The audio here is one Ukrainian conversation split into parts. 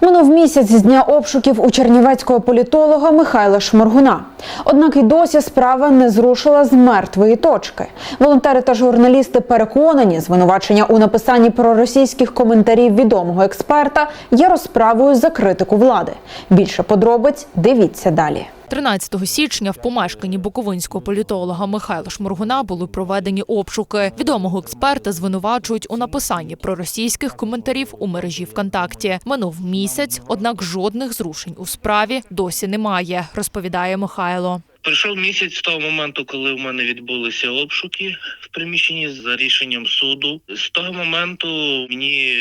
Минув місяць з дня обшуків у чернівецького політолога Михайла Шморгуна. Однак і досі справа не зрушила з мертвої точки. Волонтери та журналісти переконані, звинувачення у написанні проросійських коментарів відомого експерта є розправою за критику влади. Більше подробиць дивіться далі. 13 січня в помешканні буковинського політолога Михайла Шморгуна були проведені обшуки. Відомого експерта звинувачують у написанні проросійських коментарів у мережі ВКонтакті. Минув місяць, однак жодних зрушень у справі досі немає, розповідає Михайло. Прийшов місяць з того моменту, коли в мене відбулися обшуки в приміщенні за рішенням суду. З того моменту мені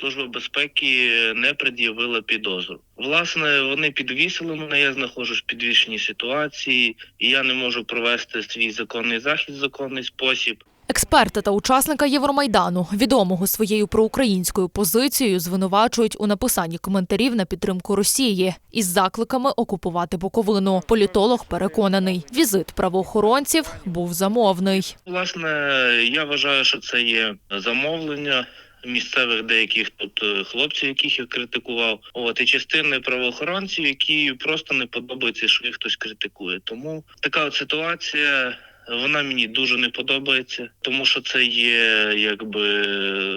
служба безпеки не пред'явила підозру. Власне, вони підвісили мене. Я знаходжусь в підвішеній ситуації, і я не можу провести свій законний захід в законний спосіб. Експерта та учасника Євромайдану, відомого своєю проукраїнською позицією, звинувачують у написанні коментарів на підтримку Росії із закликами окупувати Буковину. Політолог переконаний, візит правоохоронців був замовний. Власне, я вважаю, що це є замовлення. Місцевих деяких тут е, хлопців, яких я критикував, от і частини правоохоронців, які просто не подобається, що їх хтось критикує. Тому така от ситуація. Вона мені дуже не подобається, тому що це є якби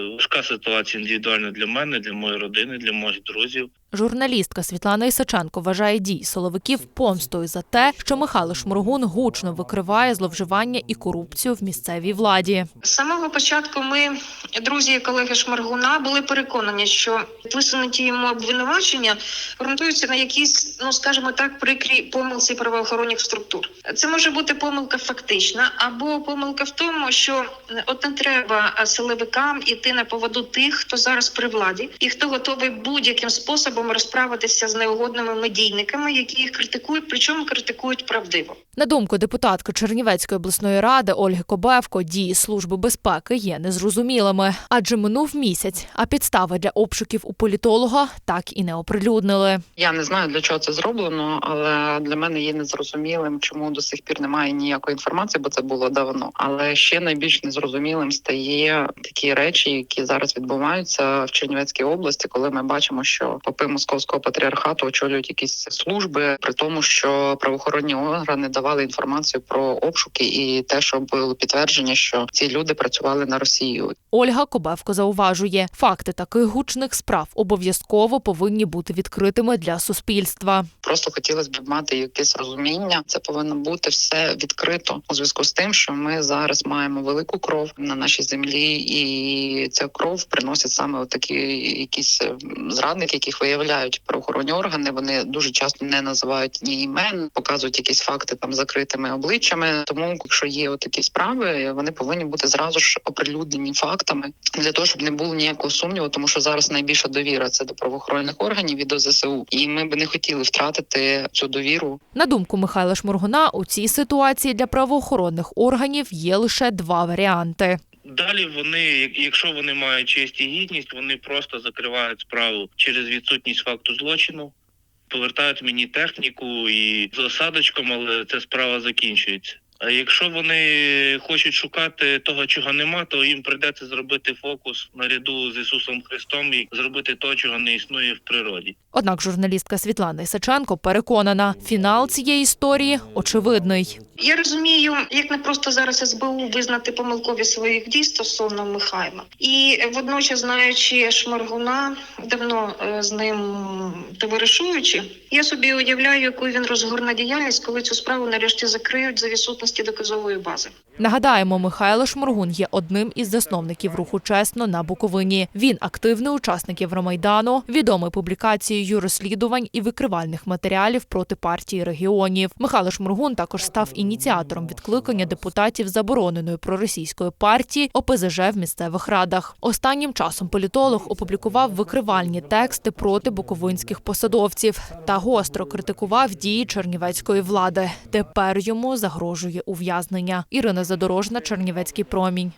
важка ситуація індивідуально для мене, для моєї родини, для моїх друзів. Журналістка Світлана Ісаченко вважає дій силовиків помстою за те, що Михайло Шморгун гучно викриває зловживання і корупцію в місцевій владі. З самого початку ми, друзі і колеги Шмаргуна, були переконані, що висунуті йому обвинувачення ґрунтуються на якісь, ну скажімо так, прикрі помилці правоохоронних структур. Це може бути помилка фактична, або помилка в тому, що от не треба силовикам іти на поводу тих, хто зараз при владі, і хто готовий будь-яким способом розправитися з неугодними медійниками, які їх критикують, причому критикують правдиво. На думку депутатки Чернівецької обласної ради Ольги Кобевко, дії служби безпеки є незрозумілими, адже минув місяць, а підстави для обшуків у політолога так і не оприлюднили. Я не знаю для чого це зроблено, але для мене є незрозумілим, чому до сих пір немає ніякої інформації, бо це було давно. Але ще найбільш незрозумілим стає такі речі, які зараз відбуваються в Чернівецькій області, коли ми бачимо, що попи московського патріархату очолюють якісь служби, при тому, що правоохоронні органи давали інформацію про обшуки і те, що було підтвердження, що ці люди працювали на Росію. Ольга Кобевко зауважує, факти таких гучних справ обов'язково повинні бути відкритими для суспільства. Просто хотілося б мати якесь розуміння. Це повинно бути все відкрито у зв'язку з тим, що ми зараз маємо велику кров на нашій землі, і ця кров приносить саме такі якісь е, зрадники, яких виявляють правоохоронні органи. Вони дуже часто не називають ні імен, показують якісь факти там закритими обличчями. Тому, якщо є такі справи, вони повинні бути зразу ж оприлюднені фактами для того, щоб не було ніякого сумніву, тому що зараз найбільша довіра це до правоохоронних органів і до ЗСУ, і ми би не хотіли втратити цю довіру. На думку Михайла Шморгуна, у цій ситуації для правоохоронних органів є лише два варіанти. Далі вони, якщо вони мають честь і гідність, вони просто закривають справу через відсутність факту злочину, повертають мені техніку і з осадочком, але ця справа закінчується. А якщо вони хочуть шукати того, чого нема, то їм прийдеться зробити фокус наряду з Ісусом Христом і зробити того, чого не існує в природі. Однак журналістка Світлана Ісаченко переконана, фінал цієї історії очевидний. Я розумію, як не просто зараз СБУ визнати помилкові своїх дій стосовно Михайла, і водночас, знаючи Шмаргуна, давно е, з ним товаришуючи, я собі уявляю, яку він розгорне діяльність, коли цю справу нарешті закриють за відсутності доказової бази. Нагадаємо, Михайло Шморгун є одним із засновників руху чесно на Буковині. Він активний учасник Євромайдану, відомий публікацією розслідувань і викривальних матеріалів проти партії регіонів. Михайло Шморгун також став ініціатором відкликання депутатів забороненої проросійської партії ОПЗЖ в місцевих радах. Останнім часом політолог опублікував викривальні тексти проти буковинських посадовців та гостро критикував дії чернівецької влади. Тепер йому загрожує ув'язнення. Ірина Задорожна, Чернівецький промінь.